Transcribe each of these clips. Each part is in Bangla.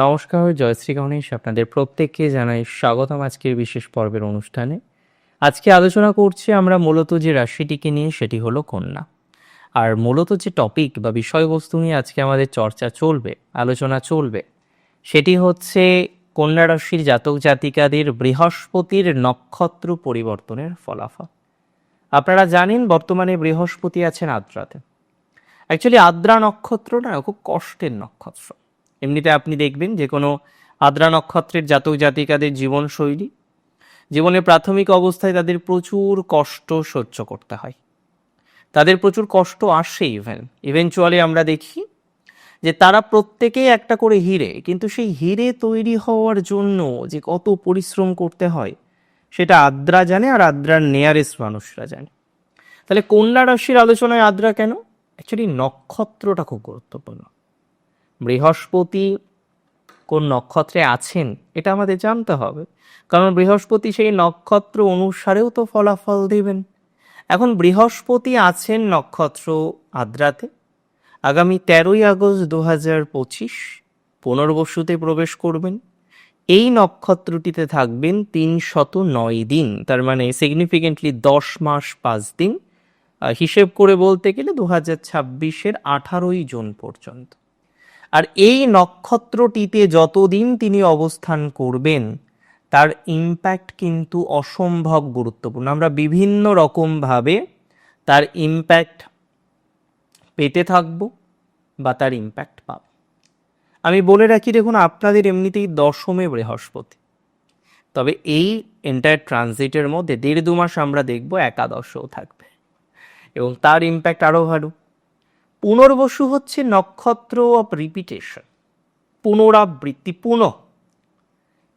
নমস্কার জয়শ্রী গণেশ আপনাদের প্রত্যেককে জানাই স্বাগতম আজকের বিশেষ পর্বের অনুষ্ঠানে। আজকে আলোচনা করছি আমরা মূলত যে রাশিটিকে নিয়ে, সেটি হলো কন্যা। আর মূলত যে টপিক বা বিষয়বস্তু নিয়ে আজকে আমাদের চর্চা চলবে, আলোচনা চলবে, সেটি হচ্ছে কন্যা রাশির জাতক জাতিকাদের বৃহস্পতির নক্ষত্র পরিবর্তনের ফলাফল। আপনারা জানেন, বর্তমানে বৃহস্পতি আছেন আদ্রাতে। অ্যাকচুয়ালি আদ্রা নক্ষত্র না, খুব কষ্টের নক্ষত্র। এমনিতে আপনি দেখবেন যে কোনো আদ্রা নক্ষত্রের জাতক জাতিকাদের জীবনশৈলী জীবনের প্রাথমিক অবস্থায় তাদের প্রচুর কষ্ট সহ্য করতে হয়। তাদের প্রচুর কষ্ট আসে ইভেন ইভেনচুয়ালি আমরা দেখি যে তারা প্রত্যেকেই একটা করে হিরে, কিন্তু সেই হিরে তৈরি হওয়ার জন্য যে কত পরিশ্রম করতে হয়, সেটা আদ্রা জানে আর আদ্রার নেয়ারেস্ট মানুষরা জানে। তাহলে কন্যা রাশির আলোচনায় আদ্রা কেন? অ্যাকচুয়ালি নক্ষত্রটা খুব গুরুত্বপূর্ণ। বৃহস্পতি কোন নক্ষত্রে আছেন, এটা আমাদের জানতে হবে। কারণ বৃহস্পতি সেই নক্ষত্র অনুসারেও তো ফলাফল দেবেন। এখন বৃহস্পতি আছেন নক্ষত্র আদ্রাতে। আগামী তেরোই আগস্ট দু হাজার পঁচিশ পুনর্বসুতে প্রবেশ করবেন। এই নক্ষত্রটিতে থাকবেন তিন শত নয় দিন, তার মানে সিগনিফিকেন্টলি দশ মাস পাঁচ দিন। হিসেব করে বলতে গেলে দু হাজার ছাব্বিশের আঠারোই জুন পর্যন্ত। আর এই নক্ষত্রটিতে যতদিন তিনি অবস্থান করবেন, তার ইম্প্যাক্ট কিন্তু অসম্ভব গুরুত্বপূর্ণ। আমরা বিভিন্ন রকমভাবে তার ইম্প্যাক্ট পেতে থাকব বা তার ইম্প্যাক্ট পাব। আমি বলে রাখি, দেখুন, আপনাদের এমনিতেই দশমে বৃহস্পতি। তবে এই এন্টায়ার ট্রানজিটের মধ্যে দেড় দু মাস আমরা দেখব একাদশও থাকবে। এবং তার ইম্প্যাক্ট আরও ভালো পুনর্বসু হচ্ছে নক্ষত্র অফ রিপিটেশন পুনরাবৃত্তি, পুনঃ।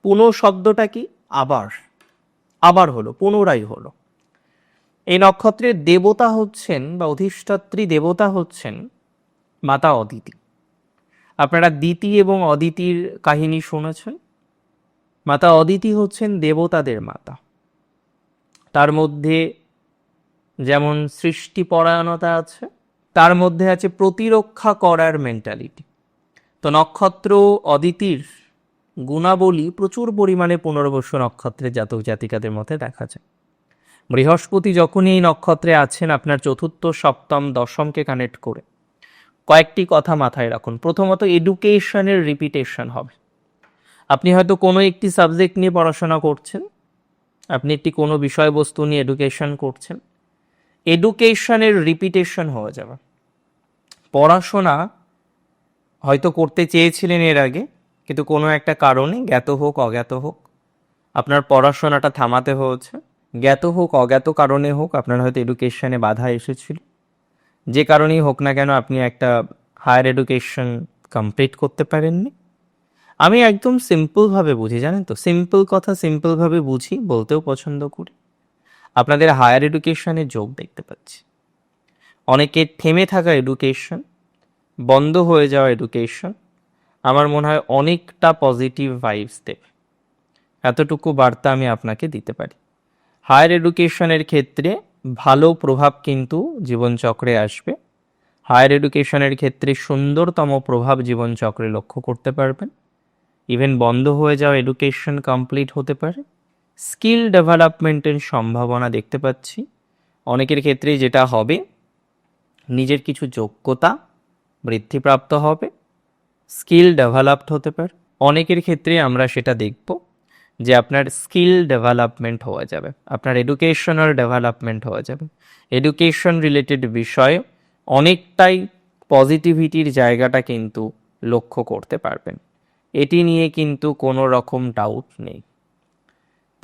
পুনঃ শব্দটা কি? আবার। আবার হলো, পুনরায় হলো। এই নক্ষত্রের দেবতা হচ্ছেন বা অধিষ্ঠাত্রী দেবতা হচ্ছেন মাতা অদিতি। আপনারা দিতি এবং অদিতির কাহিনী শুনেছেন? মাতা অদিতি হচ্ছেন দেবতাদের মাতা। তার মধ্যে যেমন সৃষ্টিপরায়ণতা আছে তার মধ্যে আছে প্রতিরক্ষা করার মেন্টালিটি তো নক্ষত্র অদিতির গুণাবলী প্রচুর পরিমাণে পুনর্বসু নক্ষত্রের জাতক জাতিকাদের মধ্যে দেখা যায়। বৃহস্পতি যখনই এই নক্ষত্রে আছেন, আপনার চতুর্থ, সপ্তম, দশমকে কানেক্ট করে কয়েকটি কথা মাথায় রাখুন। প্রথমত এডুকেশনের রিপিটেশন হবে। আপনি হয়তো কোনো একটি সাবজেক্ট নিয়ে পড়াশোনা করছেন, আপনি একটি কোনো বিষয়বস্তু নিয়ে এডুকেশন করছেন এডুকেশনের রিপিটেশন হয়ে যাবে। পড়াশোনা হয়তো করতে চেয়েছিলেন এর আগে, কিন্তু কোনো একটা কারণে জ্ঞাত হোক, অজ্ঞাত হোক, আপনার পড়াশোনাটা থামাতে হয়েছে। জ্ঞাত হোক, অজ্ঞাত কারণে হোক, আপনার হয়তো এডুকেশনে বাধা এসেছিল। যে কারণেই হোক না কেন আপনি একটা হায়ার এডুকেশন কমপ্লিট করতে পারেননি। আমি একদম সিম্পলভাবে বুঝি, জানেন তো? সিম্পল কথা সিম্পলভাবে বুঝি, বলতেও পছন্দ করি। আপনাদের হায়ার এডুকেশনে যোগ দেখতে পাচ্ছি। অনেকের থেমে থাকা এডুকেশন বন্ধ হয়ে যাওয়া এডুকেশন আমার মনে হয় অনেকটা পজিটিভ ভাইবস দেবে। এতটুকু বার্তা আমি আপনাকে দিতে পারি। হায়ার এডুকেশনের ক্ষেত্রে ভালো প্রভাব কিন্তু জীবনচক্রে আসবে। হায়ার এডুকেশনের ক্ষেত্রে সুন্দরতম প্রভাব জীবনচক্রে লক্ষ্য করতে পারবেন। ইভেন বন্ধ হয়ে যাওয়া এডুকেশন কমপ্লিট হতে পারে। স্কিল ডেভেলপমেন্টের সম্ভাবনা দেখতে পাচ্ছি। অনেকের ক্ষেত্রে যেটা হবে, নিজের কিছু যোগ্যতা বৃদ্ধিপ্রাপ্ত হবে, স্কিল ডেভেলপড হতে পারে। অনেকের ক্ষেত্রে আমরা সেটা দেখব যে আপনার স্কিল ডেভেলপমেন্ট হয়ে যাবে, আপনার এডুকেশনাল ডেভেলপমেন্ট হয়ে যাবে। এডুকেশন রিলেটেড বিষয়ে অনেকটাই পজিটিভিটির জায়গাটা কিন্তু লক্ষ্য করতে পারবেন। এটি নিয়ে কিন্তু কোনো রকম ডাউট নেই।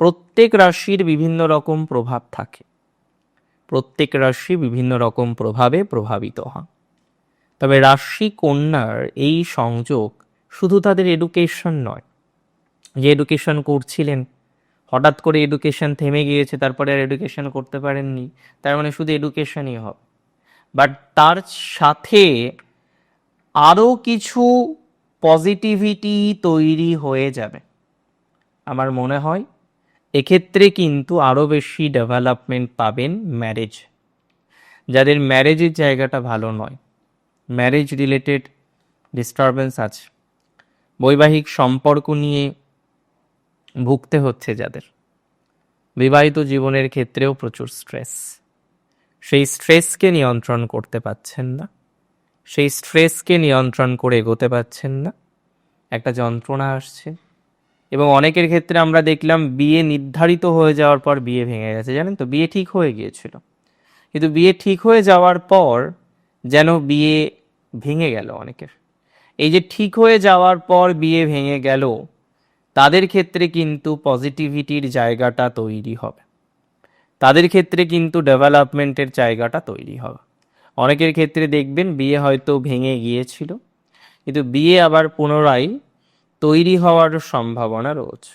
প্রত্যেক রাশির বিভিন্ন রকম প্রভাব থাকে। প্রত্যেক রাশি বিভিন্ন রকম প্রভাবে প্রভাবিত হয় তবে রাশি কন্যার এই সংযোগ শুধু তাদের এডুকেশন নয়। যে এডুকেশন করছিলেন, হঠাৎ করে এডুকেশন থেমে গিয়েছে, তারপরে আর এডুকেশন করতে পারেননি, তার মানে শুধু এডুকেশনই হবে। বাট তার সাথে আরও কিছু পজিটিভিটি তৈরি হয়ে যাবে। আমার মনে হয় এক্ষেত্রে কিন্তু আরও বেশি ডেভেলপমেন্ট পাবেন ম্যারেজ যাদের ম্যারেজের জায়গাটা ভালো নয় ম্যারেজ রিলেটেড ডিস্টারবেন্স আছে, বৈবাহিক সম্পর্ক নিয়ে ভুগতে হচ্ছে যাদের। বিবাহিত জীবনের ক্ষেত্রেও প্রচুর স্ট্রেস সেই স্ট্রেসকে নিয়ন্ত্রণ করতে পারছেন না, সেই স্ট্রেসকে নিয়ন্ত্রণ করে এগোতে পারছেন না। একটা যন্ত্রণা আসছে। এবং অনেকের ক্ষেত্রে আমরা দেখলাম বিয়ে নির্ধারিত হয়ে যাওয়ার পর বিয়ে ভেঙে গেছে, জানেন তো? বিয়ে ঠিক হয়ে গিয়েছিল। কিন্তু বিয়ে ঠিক হয়ে যাওয়ার পর যেন বিয়ে ভেঙে গেল অনেকের। এই যে ঠিক হয়ে যাওয়ার পর বিয়ে ভেঙে গেল, তাদের ক্ষেত্রে কিন্তু পজিটিভিটির জায়গাটা তৈরি হবে। তাদের ক্ষেত্রে কিন্তু ডেভেলপমেন্টের জায়গাটা তৈরি হবে। অনেকের ক্ষেত্রে দেখবেন বিয়ে হয়তো ভেঙে গিয়েছিল, কিন্তু বিয়ে আবার পুনরায় তৈরি হওয়ার সম্ভাবনা রয়েছে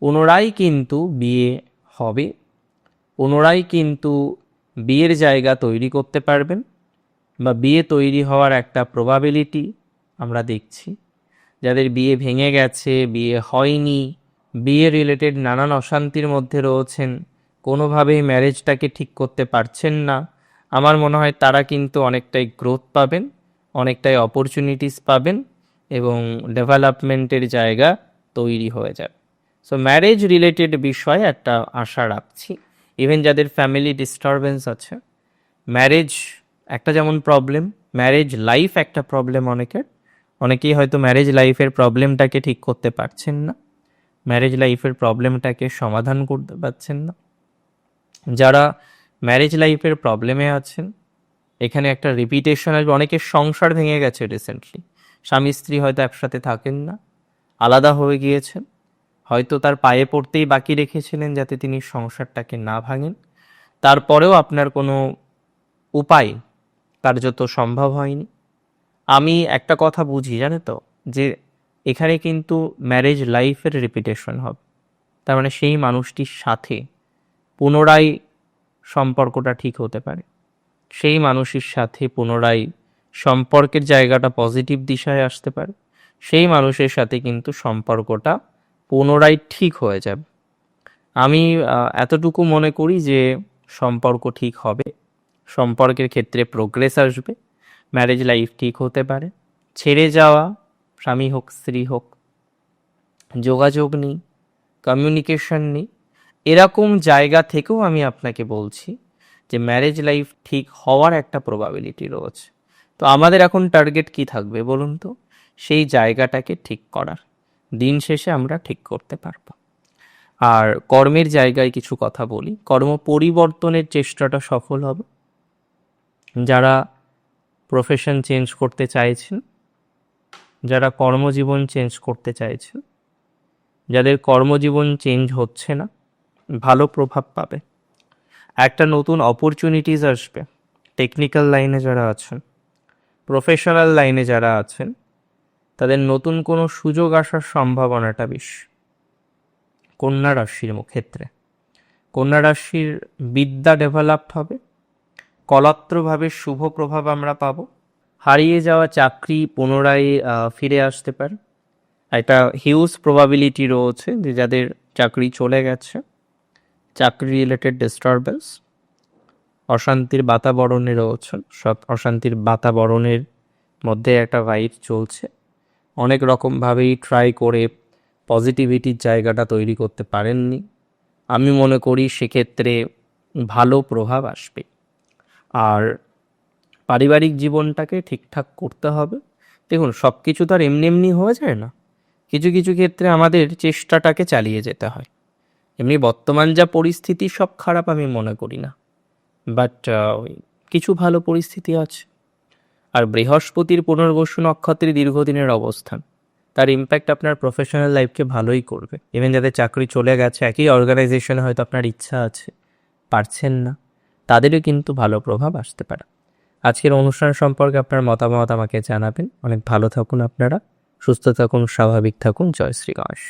পুনরায় কিন্তু বিয়ে হবে। পুনরায় কিন্তু বিয়ের জায়গা তৈরি করতে পারবেন বা বিয়ে তৈরি হওয়ার একটা প্রবাবিলিটি আমরা দেখছি। যাদের বিয়ে ভেঙে গেছে, বিয়ে হয়নি, বিয়ে রিলেটেড নানান অশান্তির মধ্যে রয়েছেন, কোনোভাবেই ম্যারেজটাকে ঠিক করতে পারছেন না। আমার মনে হয় তারা কিন্তু অনেকটাই গ্রোথ পাবেন, অনেকটাই অপরচুনিটিস পাবেন। এবং ডেভেলপমেন্টের জায়গা তৈরি হয়ে যাবে। সো ম্যারেজ রিলেটেড বিষয়ে একটা আশা রাখছি। ইভেন যাদের ফ্যামিলি ডিস্টারবেন্স আছে ম্যারেজ একটা যেমন প্রবলেম ম্যারেজ লাইফ একটা প্রবলেম অনেকের। অনেকেই হয়তো ম্যারেজ লাইফের প্রবলেমটাকে ঠিক করতে পারছেন না। ম্যারেজ লাইফের প্রবলেমটাকে সমাধান করতে পারছেন না। যারা ম্যারেজ লাইফের প্রবলেমে আছেন, এখানে একটা রিপিটেশন আসবে। অনেকের সংসার ভেঙে গেছে রিসেন্টলি স্বামী স্ত্রী হয়তো একসাথে থাকেন না, আলাদা হয়ে গিয়েছেন, হয়তো তার পায়ে পড়তেই বাকি রেখেছিলেন যাতে তিনি সংসারটাকে না ভাঙেন। তারপরেও আপনার কোনো উপায় কার্যত সম্ভব হয়নি। আমি একটা কথা বুঝি, জানে তো? যে এখানে কিন্তু ম্যারেজ লাইফের রিপিটেশন হবে। তার মানে সেই মানুষটির সাথে পুনরায় সম্পর্কটা ঠিক হতে পারে। সেই মানুষের সাথে পুনরায় সম্পর্কের জায়গাটা পজিটিভ দিশায় আসতে পারে। সেই মানুষের সাথে কিন্তু সম্পর্কটা পুনরায় ঠিক হয়ে যাবে। আমি এতটুকু মনে করি যে সম্পর্ক ঠিক হবে। সম্পর্কের ক্ষেত্রে প্রোগ্রেস আসবে। ম্যারেজ লাইফ ঠিক হতে পারে। ছেড়ে যাওয়া, স্বামী হোক, স্ত্রী হোক, যোগাযোগ নেই কমিউনিকেশন নেই, এরকম জায়গা থেকেও আমি আপনাকে বলছি যে ম্যারেজ লাইফ ঠিক হওয়ার একটা প্রবাবিলিটি রয়েছে। তো আমাদের এখন টার্গেট কি থাকবে বলুন তো? সেই জায়গাটাকে ঠিক করার। দিন শেষে আমরা ঠিক করতে পারব। আর কর্মের জায়গায় কিছু কথা বলি। কর্ম পরিবর্তনের চেষ্টাটা সফল হবে। যারা প্রফেশন চেঞ্জ করতে চাইছেন, যারা কর্মজীবন চেঞ্জ করতে চাইছেন, যাদের কর্মজীবন চেঞ্জ হচ্ছে না, ভালো প্রভাব পাবে। একটা নতুন অপরচুনিটিস আসবে। টেকনিক্যাল লাইনে যারা আছেন প্রফেশনাল লাইনে যারা আছেন, তাদের নতুন কোনো সুযোগ আসার সম্ভাবনাটা বেশি কন্যা রাশির ক্ষেত্রে। কন্যা রাশির বিদ্যা ডেভেলপড হবে, কলাত্রভাবে শুভ প্রভাব আমরা পাবো। হারিয়ে যাওয়া চাকরি পুনরায় ফিরে আসতে পারে। একটা হিউজ প্রবাবিলিটি রয়েছে যে যাদের চাকরি চলে গেছে চাকরি রিলেটেড ডিস্টারবেন্স অশান্তির বাতাবরণে রয়েছেন অশান্তির বাতাবরণের মধ্যে একটা ভাইব চলছে। অনেক রকমভাবেই ট্রাই করে পজিটিভিটির জায়গাটা তৈরি করতে পারেননি। আমি মনে করি সেক্ষেত্রে ভালো প্রভাব আসবে। আর পারিবারিক জীবনটাকে ঠিকঠাক করতে হবে। দেখুন সব কিছু তো আর এমনি এমনি হয়ে যায় না। কিছু কিছু ক্ষেত্রে আমাদের চেষ্টাটাকে চালিয়ে যেতে হয়। এমনি বর্তমান যা পরিস্থিতি, সব খারাপ আমি মনে করি না। বাট কিছু ভালো পরিস্থিতি আছে। আর বৃহস্পতির পুনর্বসু নক্ষত্রের দীর্ঘদিনের অবস্থান, তার ইম্প্যাক্ট আপনার প্রফেশনাল লাইফকে ভালোই করবে। ইভেন যাদের চাকরি চলে গেছে, একই অর্গানাইজেশনে হয়তো আপনার ইচ্ছা আছে, পারছেন না, তাদেরও কিন্তু ভালো প্রভাব আসতে পারে। আজকের অনুষ্ঠান সম্পর্কে আপনার মতামত আমাকে জানাবেন। অনেক ভালো থাকুন আপনারা, সুস্থ থাকুন, স্বাভাবিক থাকুন। জয় শ্রী গণেশ।